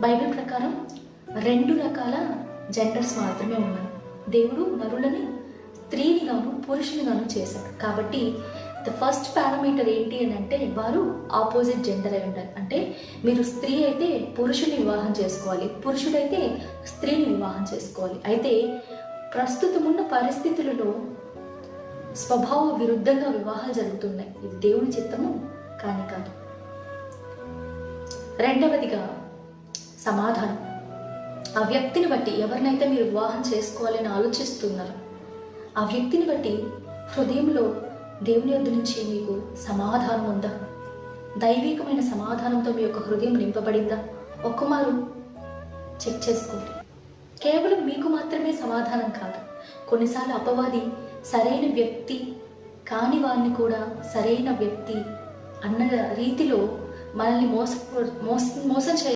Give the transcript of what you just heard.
Bible ప్రకారం రెండు రకాల జెండర్స్ మాత్రమే ఉన్నాయి. దేవుడు నరులని స్త్రీనిగాను పురుషునిగాను చేశాడు. కాబట్టి ద ఫస్ట్ పారామీటర్ ఏంటి అని అంటే వారు ఆపోజిట్ జెండర్ అయి ఉండాలి. అంటే మీరు స్త్రీ అయితే పురుషుని వివాహం చేసుకోవాలి పురుషుడైతే స్త్రీని వివాహం చేసుకోవాలి. అయితే ప్రస్తుతం ఉన్న పరిస్థితులలో స్వభావ విరుద్ధంగా వివాహాలు జరుగుతున్నాయి. ఇది దేవుని చిత్తము కాని కాదు. రెండవదిగా సమాధానం. ఆ వ్యక్తిని బట్టి ఎవరినైతే మీరు వివాహం చేసుకోవాలని ఆలోచిస్తున్నారు ఆ వ్యక్తిని బట్టి హృదయంలో దేవుని యొద్ద నుంచి మీకు సమాధానం ఉందా? దైవికమైన సమాధానంతో మీ యొక్క హృదయం నింపబడిందా? ఒక్కమారు చెక్ చేసుకోండి. కేవలం మీకు మాత్రమే సమాధానం కాదు. కొన్నిసార్లు అపవాది సరైన వ్యక్తి కాని వారిని కూడా సరైన వ్యక్తి అన్న రీతిలో మనల్ని మోస మోస మోసం చేయ